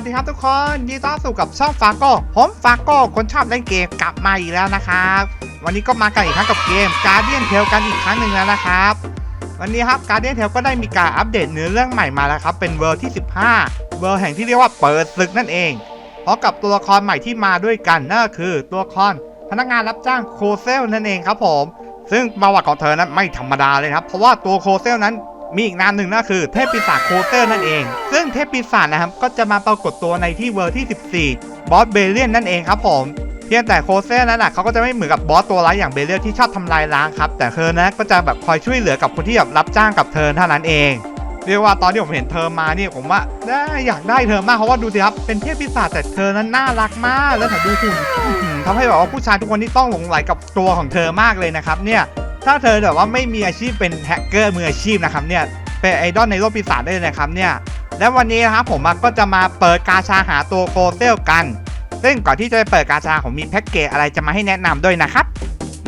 วัสดีครับทุกคนยินดีต้อนรับสู่กับช่องฟาโก้ผมฟาโก้คนชอบเล่นเกมกลับมาอีกแล้วนะครับ วันนี้ก็มากันอีกครั้งกับเกม Guardian Tale กันอีกครั้งหนึ่งแล้วนะครับวันนี้ครับ Guardian Tale ก็ได้มีการอัปเดตเนื้อเรื่องใหม่มาแล้วครับเป็นเวอร์ที่ 15 เวอร์แห่งที่เรียกว่าเปิดศึกนั่นเองพร้อมกับตัวละครใหม่ที่มาด้วยกันนั่นคือตัวละครพนักงานรับจ้างโคเซลนั่นเองครับผม ซึ่งประวัติของเธอนั้นไม่ธรรมดาเลยครับเพราะว่าตัวโคเซลนั้น มีอีกนามหนึ่งนั่นคือเทพปีศาจโคเซลนั่นเอง ซึ่งเทพปีศาจนะครับก็จะมาปรากฏตัวในที่เวอร์ที่ 14 บอสเบเลียนนั่นเองครับผมเพียงแต่โคเซลนั้นน่ะเขาก็จะไม่เหมือนกับบอสตัวร้ายอย่างเบเลียนที่ชอบทำลายล้างครับ แต่เธอนะก็จะแบบคอยช่วยเหลือกับคนที่แบบรับจ้างกับเธอเท่านั้นเอง เรียกว่าตอนที่ผมเห็นเธอมาเนี่ยผมว่าได้อยากได้เธอมากเพราะว่าดูสิครับเป็นเทพปีศาจแต่เธอนั้นน่ารักมากแล้วแถมดูหุ่นทำให้แบบว่าผู้ชายทุกคนที่ต้องหลงไหลกับตัวของเธอมากเลยนะครับเนี่ย ถ้าเธอแบบว่าไม่มีอาชีพเป็นแฮกเกอร์มืออาชีพนะครับเนี่ยเป็นไอดอลในโลกปีศาจได้เลยนะครับเนี่ยและวันนี้นะครับผมก็จะมาเปิดกาชาหาตัวโคเซลกัน ซึ่งก่อนที่จะไปเปิดกาชาผมมีแพ็กเกจอะไรจะมาให้แนะนำด้วยนะครับ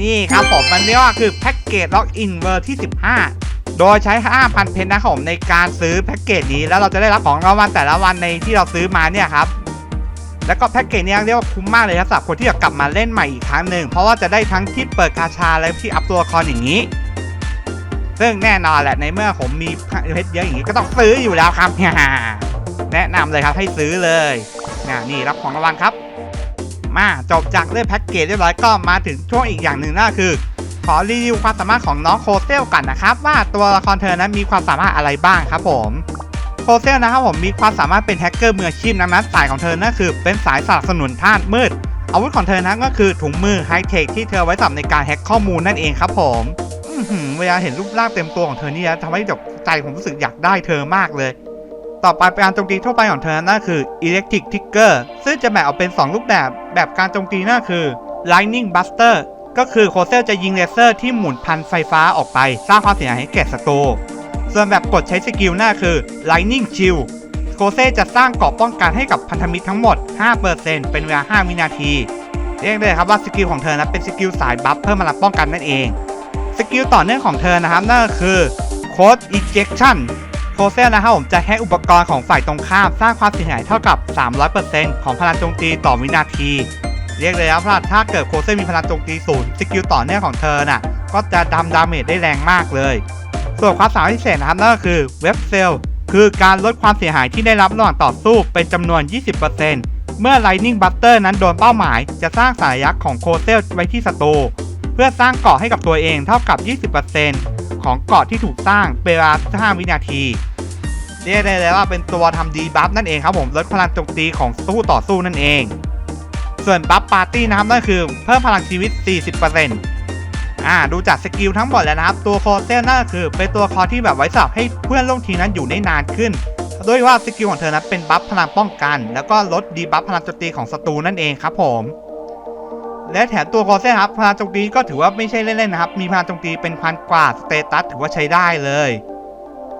นี่ครับผมมันเรียกว่าคือแพ็กเกจล็อกอินเวอร์ที่ 15 โดยใช้ 5,000 เพนนะครับผมในการซื้อแพ็กเกจนี้แล้วเราจะได้รับของรางวัลแต่ละวันในที่เราซื้อมาเนี่ยครับ แล้วก็แพ็กเกจเนี้เรียกว่าคุ้มมากเลยครับสำหรับคนที่อยากกลับมาเล่นใหม่อีกครั้งหนึ่งเพราะว่าจะได้ทั้งที่เปิดกาชาและที่อัพตัวละครอย่างนี้ ซึ่งแน่นอนแหละในเมื่อผมมีเพชรเยอะอย่างนี้ก็ต้องซื้ออยู่แล้วครับแนะนำเลยครับให้ซื้อเลยนะนี่รับของรางวัลครับ มาจบจากเรื่องแพ็กเกจเรียบร้อยก็มาถึงช่วงอีกอย่างหนึ่งนั่นคือ ขอรีวิวความสามารถของน้องโคเซลกันนะครับ ว่าตัวละครเธอนั้นมีความสามารถอะไรบ้างครับผม โคเซลนะครับผมมีความสามารถเป็นแฮกเกอร์มืออาชีพนั้นสายของเธอนั่นคือ เป็นสายสนับสนุนธาตุมืด อาวุธของเธอนั้นก็คือถุงมือไฮเทคที่เธอไว้สำหรับในการแฮกข้อมูลนั่นเองครับผมเวลาเห็นรูปร่างเต็มตัวของเธอนี่นะทำให้แบบใจผมรู้สึกอยากได้เธอมากเลย ต่อไปเป็นการโจมตีทั่วไปของเธอนั่นคือ Electric Trigger ซึ่งจะแบ่งออกเป็น 2 รูปแบบ แบบการโจมตีนั่นคือ Lightning Buster ก็คือโคเซลจะยิงเลเซอร์ที่หมุนพันไฟฟ้าออกไป สร้างความเสียหายให้แก่ศัตรู ส่วนแบบกดใช้สกิลหนั่นคือ Lightning Shield โคเซจะสร้างเกราะป้องกันให้กับพันธมิตรทั้งหมด 5%เป็นเวลา 5 วินาที เรียกได้เลยครับว่าสกิลของเธอนั้นเป็นสกิลสายบัฟเพิ่มพลังป้องกันนั่นเอง สกิลต่อเนื่องของเธอนะครับนั่นก็คือ Code Ejection โคเซลนะครับผมจะแฮกอุปกรณ์ของฝ่ายตรงข้ามสร้างความเสียหายเท่ากับ 300%ของพลังโจมตีต่อวินาที เรียกเลยครับถ้าเกิดโคเซลมีพลังโจมตีศูนย์สกิลต่อเนื่องของเธอน่ะก็จะดำดาเมจได้แรงมากเลย ส่วนความสามารถพิเศษนะครับนั่นก็คือเว็บเซลคือการลดความเสียหายที่ได้รับระหว่างต่อสู้เป็นจำนวน 20%เมื่อ Lightning Buster นั้นโดนเป้าหมาย จะสร้างสายยักษ์ของโคเซลไว้ที่ศัตรูเพื่อสร้างเกาะให้กับตัวเองเท่ากับ 20%ของเกาะที่ถูกสร้างเป็นเวลา5วินาทีเรียกได้เลยว่าเป็นตัวทำดีบัฟนั่นเองครับผมลดพลังโจมตีของสู้ต่อสู้นั่นเอง ส่วนบัฟปาร์ตี้นะครับนั่นคือเพิ่มพลังชีวิต 40% อ่าดูจากสกิลทั้งหมดแล้วนะครับ ตัวโคเซลนั่นก็คือเป็นตัวคอที่แบบไว้สำหรับให้เพื่อนร่วมทีมนั้นอยู่ได้นานขึ้นด้วยว่าสกิลของเธอนั้นเป็นบัฟพลังป้องกัน แล้วก็ลดดีบัฟพลังโจมตีของศัตรูนั่นเองครับผม และแถมตัวโคเซลครับพลังโจมตีก็ถือว่าไม่ใช่เล่นๆนะครับ มีพลังโจมตีเป็นพันกว่าสเตตัสถือว่าใช้ได้เลย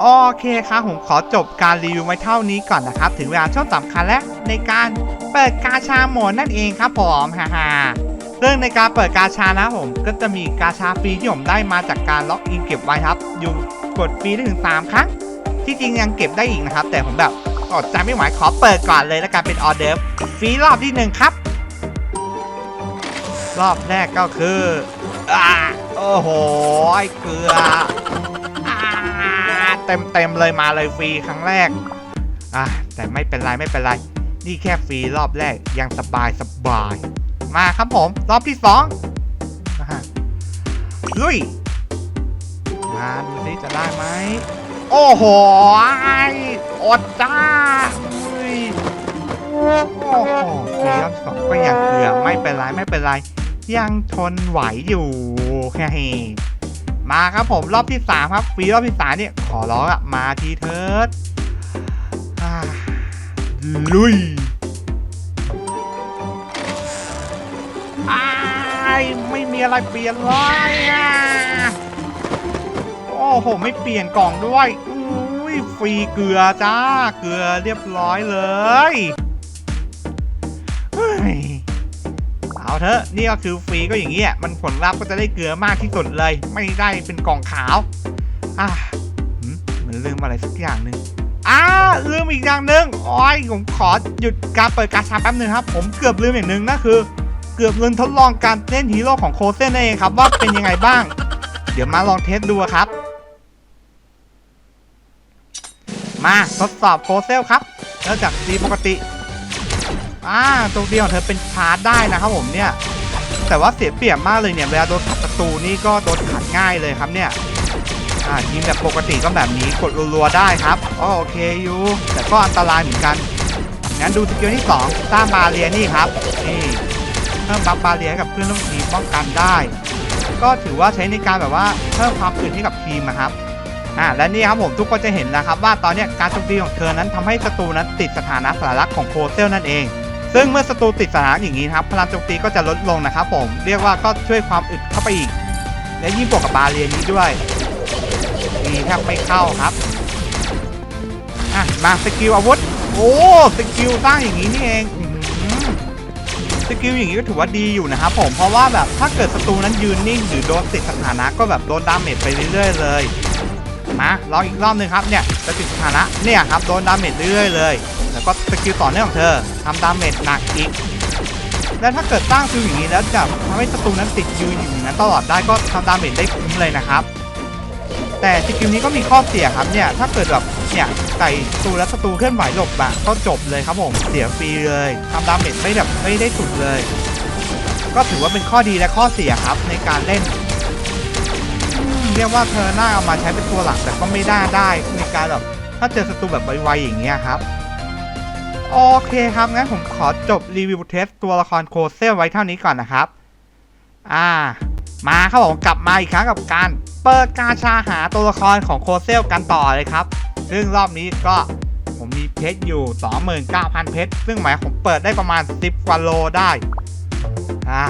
โอเคครับผมขอจบการรีวิวไว้เท่านี้ก่อนนะครับ ถึงเวลาช่วงสำคัญแล้วในการเปิดกาชาหมดนั่นเองครับผมฮ่าฮ่า ซึ่งในการเปิดกาชานะผม ก็จะมีกาชาฟรีที่ผมได้มาจากการล็อกอินเก็บไว้ครับ อยู่กดฟรีได้ถึง 3 ครั้ง ที่จริงยังเก็บได้อีกนะครับ แต่ผมแบบอดใจไม่ไหวขอเปิดก่อนเลยแล้วกันเป็นออเดิร์ฟฟรีรอบที่หนึ่งครับ รอบแรกก็คืออ่าโอ้โหเกลือเต็มเต็มเลยมาเลยฟรีครั้งแรกอะแต่ไม่เป็นไรไม่เป็นไร นี่แค่ฟรีรอบแรกยังสบายสบาย มาครับผม รอบที่สองนะฮะลุย มาดูซิจะได้ไหม โอ้โหอดจ้าอุ้ยโอ้โหฟรีรอบสองก็ยังเกลือไม่เป็นไรไม่เป็นไร ยังทนไหวอยู่เฮ้มาครับผมรอบที่3ครับฟีรอบที่สามเนี่ยขอร้องอะมาทีเถิดลุย ไม่มีอะไรเปลี่ยนเลยอะโอ้โห ไม่เปลี่ยนกล่องด้วยอุ้ยฟรีเกลือจ้า เกลือเรียบร้อยเลยเฮ้ยเอาเถอะ นี่ก็คือฟรีก็อย่างเงี้ยมันผลลัพธ์ก็จะได้เกลือมากที่สุดเลย ไม่ได้เป็นกล่องขาวอะมเหมือนลืมอะไรสักอย่างหนึ่งอ่าลืมอีกอย่างหนึ่งโอ้ยผมขอหยุดการเปิดกาชาแป๊บหนึ่งครับ ผมเกือบลืมอย่างหนึ่งนั่นคือ เกือบลืมทดลองการเล่นฮีโร่ของโคเซนนั่นเองครับว่าเป็นยังไงบ้าง เดี๋ยวมาลองเทสดูครับ มาทดสอบโคเซลครับเริ่มจากตีปกติอ่าตัวเดียวของเธอเป็นชาร์จได้นะครับผมเนี่ย แต่ว่าเสียเปรียบมากเลยเนี่ยเวลาโดนขัดประตูนี่ก็โดนขัดง่ายเลยครับเนี่ยอ่ายิงแบบปกติก็แบบนี้กดรัวๆได้ครับอ๋อโอเคอยู่แต่ก็อันตรายเหมือนกันงั้นดูสกิลที่2สร้างบาเรียนี่ครับนี่ เพิ่มบัฟบาเรียให้กับเพื่อนร่วมทีมป้องกันได้ ก็ถือว่าใช้ในการแบบว่าเพิ่มความอื่นให้กับทีมนะครับอ่าและนี่ครับผมทุกคนจะเห็นนะครับว่าตอนนี้การโจมตีของเธอนั้นทำให้ศัตรูนั้นติดสถานะสารักของโคเซลนั่นเอง ซึ่งเมื่อศัตรูติดสถานะอย่างนี้ครับพลังโจมตีก็จะลดลงนะครับผมเรียกว่าก็ช่วยความอึดเข้าไปอีก และยิ่งบวกกับบาเรียนี้ด้วยตีแทบไม่เข้าครับอะมาสกิลอาวุธโอ้สกิลสร้างอย่างนี้นี่เอง สกิลอย่างนี้ก็ถือว่าดีอยู่นะครับผมเพราะว่าแบบถ้าเกิดศัตรูนั้นยืนนิ่งหรือโดนติดสถานะก็แบบโดนดาเมจไปเรื่อยๆเลยมาลองอีกรอบหนึ่งครับเนี่ยจะติดสถานะเนี่ยครับโดนดาเมจเรื่อยๆเลย แล้วก็สกิลต่อเนื่องของเธอทำดาเมจหนักอีกและถ้าเกิดตั้งฟิลอย่างนี้แล้วจะทำให้ศัตรูนั้นติดยืนอยู่งนั้นตลอดได้ก็ทำดาเมจได้คุ้มเลยนะครับ แต่สกิลนี้ก็มีข้อเสียครับเนี่ยถ้าเกิดแบบเนี่ยใส่ตูแล้วศัตรูเคลื่อนไหวหลบอะก็จบเลยครับผมเสียฟรีเลยทำดาเมจไม่แบบไม่ได้สุดเลย ก็ถือว่าเป็นข้อดีและข้อเสียครับในการเล่นเรียกว่าเธอหน้าเอามาใช้เป็นตัวหลักแต่ก็ไม่ได้ได้ในการแบบถ้าเจอศัตรูแบบไวๆอย่างเงี้ยครับโอเคครับงั้นผมขอจบรีวิวเทสตัวละครโคเซลไว้เท่านี้ก่อนนะครับ อ่า มาครับผมกลับมาอีกครั้งกับการเปิดกาชาหาตัวละครของโคเซลกันต่อเลยครับ ซึ่งรอบนี้ก็ผมมีเพชรอยู่ 29,000 เพชร ซึ่งหมายผมเปิดได้ประมาณ 10กว่าโลได้อ่า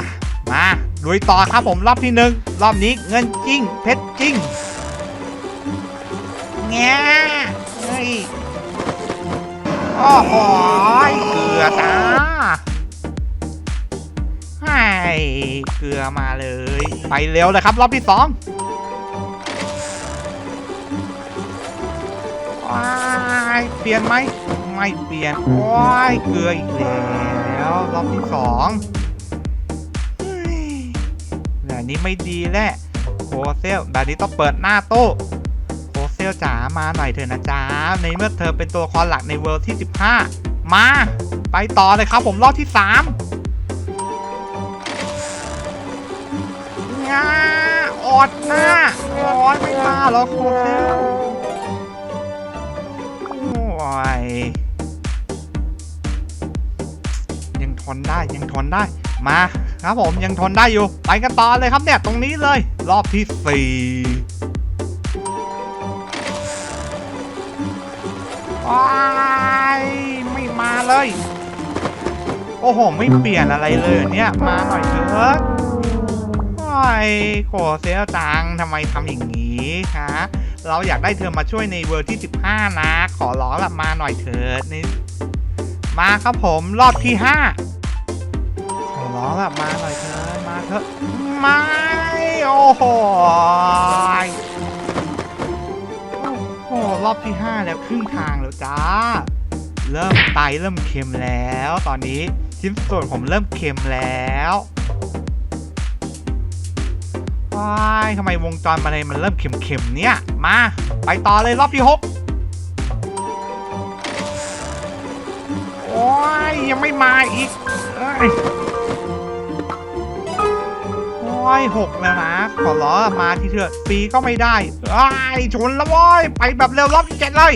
มาลุยต่อครับผมรอบที่หนึ่งรอบนี้เงินจริง เพชรจริงแง่เฮ้ยโอ้โหเกลือจ้า ให้เกลือมาเลย ไปเร็วเลยครับ รอบที่สองว้ายเปลี่ยนไหมไม่เปลี่ยนว้ายเกลืออีกแล้วรอบที่สองแบบนี้ไม่ดีแหละโคเซลแบบนี้ต้องเปิดหน้าโต๊ะโคเซลจ๋ามาหน่อยเถอะนะจ๊ะในเมื่อเธอเป็นตัวละครหลักในเวิลด์ที่ 15 มา ไปต่อเลยครับผมรอบที่ 3 งาอดหน้าโอ้ยไม่มาหรอกคเซลโอ้ยยังทนได้ยังทนได้มาครับผมยังทนได้อยู่ ไปกันต่อเลยครับเนี่ยตรงนี้เลย รอบที่สี่วายไม่มาเลย โอ้โห ไม่เปลี่ยนอะไรเลยเนี่ย มาหน่อยเถอะ อยโขเสียจังทำไมทำอย่างนี้ฮะเราอยากได้เธอมาช่วยในเวอร์ที่ 15 นะ ขอร้องละมาหน่อยเถิดนี่มาครับผมรอบที่ห้าขอร้องแบบมาหน่อยเถอะมาเถอะไม่โอ้โหโอ้รอบที่ห้าแล้วครึ่งทางแล้วจ้า เริ่มไตเริ่มเค็มแล้ว ตอนนี้ชิ้นส่วนผมเริ่มเค็มแล้ว ว้ายทำไมวงจรมันมันเริ่มเค็มๆเนี่ย มา ไปต่อเลยรอบที่หกโอ้ยยังไม่มาอีกโอ้ยหกแล้วนะ ขอร้อมาที่เถอะปีก็ไม่ได้ไอ้ชนแล้วโว้ย ไปแบบเร็วรอบที่เจ็ดเลย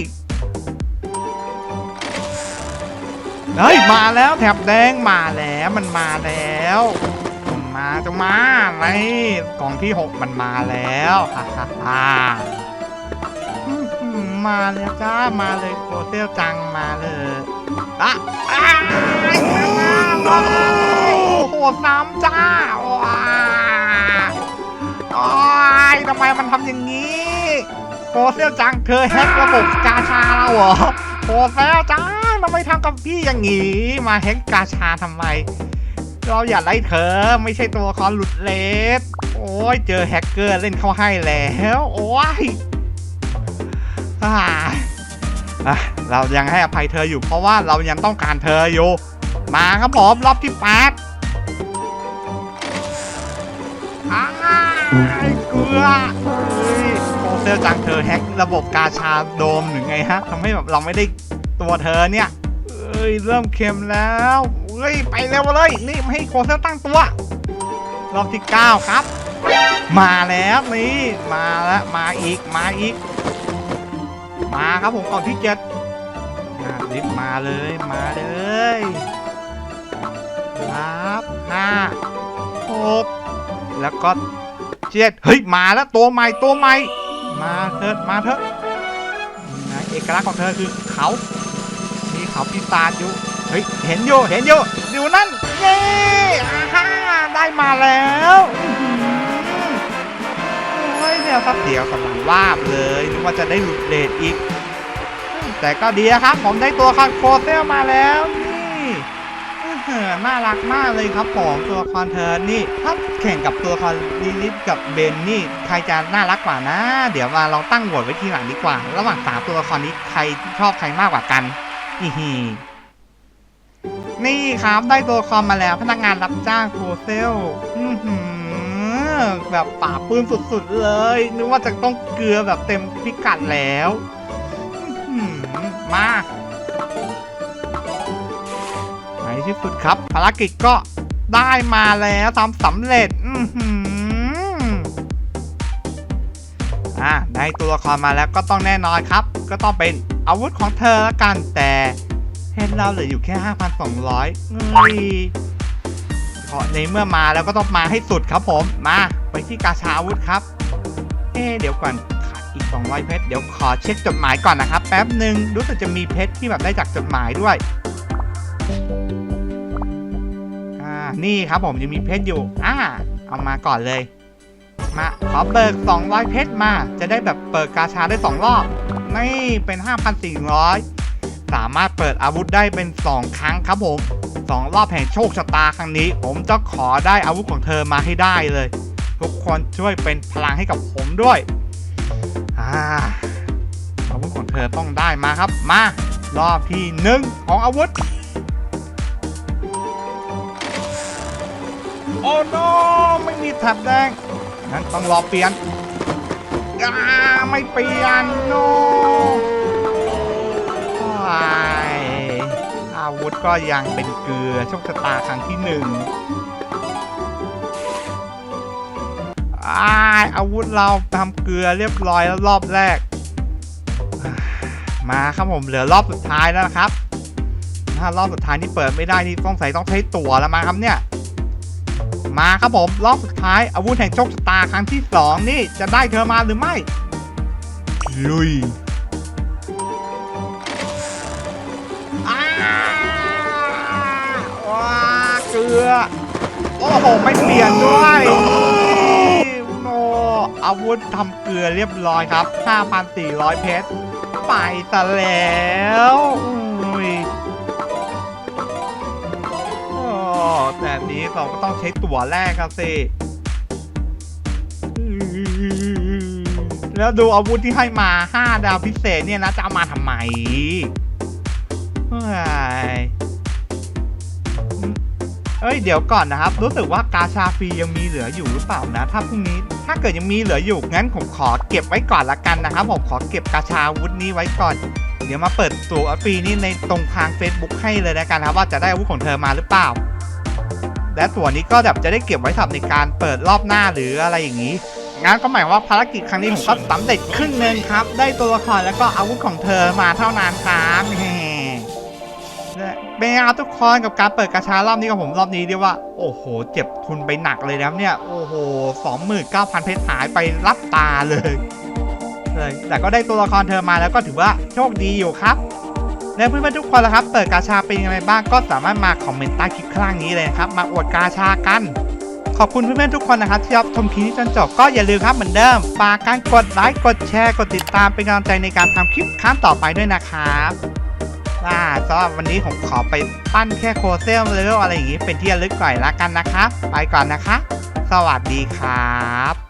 เฮ้ย มาแล้วแถบแดงมาแล้วมันมาแล้ว มันมาจงมาในกล่องที่หกมันมาแล้วฮ่าฮ่าฮ่ามาแล้วจ้ามาเลยโคเซลจังมาเลยอะอ้าโอ้โหซ้ำจ้าว้าโอ้ยทำไมมันทำอย่างนี้โคเซลจังเธอแฮกระบบกาชาเราเหรอโคเซลจังทำไมทำกับพี่อย่างนี้ มาแฮกกาชาทำไม เราอยากไล่เธอไม่ใช่ตัวละครหลุดเลสโอ้ยเจอแฮกเกอร์เล่นเข้าให้แล้ว โอ้ยอ่าอะเรายังให้อภัยเธออยู่เพราะว่าเรายังต้องการเธออยู่ มาครับผมรอบที่แปดอ้ายเกลือเฮ้ยโคเซลจังเธอแฮกระบบกาชาโดมหรือไงฮะทำให้แบบเราไม่ได้ตัวเธอเนี่ย เอ้ยเริ่มเค็มแล้ว เฮ้ย ไปเร็วเลย นี่ไม่ให้โคเซลตั้งตัว รอบที่ 9 ครับ มาแล้วนี่ มาแล้วมาอีก มาอีก มาครับผมก่อนที่เจ็ดอะรีบมาเลย มาเลย ครับห้าหกแล้วก็เจ็ดเฮ้ย มาแล้วตัวใหม่ตัวใหม่ มาเถอะมาเถอะนะเอกลักษณ์ของเธอคือเขา มีเขาปีศาอยู่ เฮ้ยเห็นอยู่เห็นอยู่อยู่นั่นเย้อาฮ่าได้มาแล้วอื้ยเนี่ยสักเดียวกำลังวาบเลยนึกว่าจะได้หลุดเลทอีก แต่ก็ดีครับ ผมได้ตัวคอนโคเซลมาแล้วนี่อื้ออน่ารักมากเลยครับผมตัวคอนเธอร์นี่ถ้าแข่งกับตัวคอนลิลิทกับเบนนี่ใครจะน่ารักกว่านะ เดี๋ยวมาลองตั้งโหวตไว้ทีหลังดีกว่า ระหว่างสามตัวละครนี้ใครชอบใครมากกว่ากันอีฮี นี่ครับได้ตัวคอมมาแล้วพนักงานรับจ้างโคเซลแบบป่าปลื้มสุดๆเลย นึกว่าจะต้องเกลือแบบเต็มพิกัดแล้วอื้อหือมาในที่สุดครับ ภารกิจก็ได้มาแล้วทำสำเร็จอือหืออะได้ตัวละครมาแล้วก็ต้องแน่นอนครับ ก็ต้องเป็นอาวุธของเธอละกันแต่ เพชรเราเหลืออยู่แค่ 5,200เฮ้ยเพราะในเมื่อมาแล้วก็ต้องมาให้สุดครับผม มาไปที่กาชาอาวุธครับ เอ๊เดี๋ยวก่อนขาดอีก 200 เพชร เดี๋ยวขอเช็คจดหมายก่อนนะครับ แป๊บหนึ่งรู้สึกจะมีเพชรที่แบบได้จากจดหมายด้วย อ่า นี่ครับผมยังมีเพชรอยู่ อ่า เอามาก่อนเลย มาขอเบิก 200 เพชรมา จะได้แบบเปิดกาชาได้ 2 รอบ นี่เป็น 5,400 สามารถเปิดอาวุธได้เป็น 2 ครั้งครับผม 2 รอบแห่งโชคชะตาครั้งนี้ ผมจะขอได้อาวุธของเธอมาให้ได้เลย ทุกคนช่วยเป็นพลังให้กับผมด้วยอาอาวุธของเธอต้องได้มาครับ มารอบที่หนึ่งของอาวุธ โอ้โนไม่มีแถบแดงงั้นต้องรอเปลี่ยนอ่าไม่เปลี่ยนโน อาวุธก็ยังเป็นเกลือโชคชะตาครั้งที่หนึ่งอาอาวุธเราทำเกลือเรียบร้อยแล้วรอบแรก มาครับผมเหลือรอบสุดท้ายแล้วนะครับ ถ้ารอบสุดท้ายที่เปิดไม่ได้นี่ต้องใส่ต้องใช้ตั๋วแล้วมาครับเนี่ย มาครับผมรอบสุดท้ายอาวุธแห่งโชคชะตาครั้งที่สองนี่จะได้เธอมาหรือไม่ลุย เกลือโอ้โห ไม่เปลี่ยนด้วยโนอาวุธทำเกลือเรียบร้อยครับ 5,400 เพชร ไปซะแล้วอุ้ยโอ้แต่นี้เราก็ต้องใช้ตั๋วแรกครับสิ แล้วดูอาวุธที่ให้มา 5 ดาวพิเศษเนี่ยนะ จะเอามาทำไม เอ้ยเดี๋ยวก่อนนะครับ รู้สึกว่ากาชาฟรียังมีเหลืออยู่หรือเปล่านะ ถ้าพรุ่งนี้ถ้าเกิดยังมีเหลืออยู่งั้นผมขอเก็บไว้ก่อนละกันนะครับผมขอเก็บกาชาวุธนี้ไว้ก่อน เดี๋ยวมาเปิดตัวฟรีนี้ในตรงทาง Facebook ให้เลยละกันครับว่าจะได้อาวุธของเธอมาหรือเปล่า และตัวนี้ก็แบบจะได้เก็บไว้สำหรับในการเปิดรอบหน้าหรืออะไรอย่างนี้งั้นก็หมายว่าภารกิจครั้งนี้ผมก็สำเร็จครึ่งหนึงครับ ได้ตัวละครแล้วก็อาวุธของเธอมาเท่านั้นครับ เป็นไงครับทุกคนกับการเปิดกระชารอบนี้ของผมรอบนี้เรียกว่า โอ้โห เจ็บทุนไปหนักเลยนะครับเนี่ย โอ้โห29,000เพชรหายไปรับตาเลยเลยแต่ก็ได้ตัวละครเธอมาแล้วก็ถือว่าโชคดีอยู่ครับ และเพื่อนๆทุกคนละครับ เปิดกาชาเป็นยังไงบ้างก็สามารถมาคอมเมนต์ใต้คลิปข้างล่างนี้เลยนะครับ มาอวดกาชากัน ขอบคุณเพื่อนๆทุกคนนะครับที่รับชมคลิปนี้จนจบก็อย่าลืมครับเหมือนเดิมฝากการกดไลค์กดแชร์กดติดตามเป็นกำลังใจในการทำคลิปครั้งต่อไปด้วยนะครับ อ่าสำหรับวันนี้ผมขอไปปั้นแค่โคเซมเลเวลอะไรอย่างนี้เป็นที่ระลึกก่อนละกันนะครับ ไปก่อนนะคะ สวัสดีครับ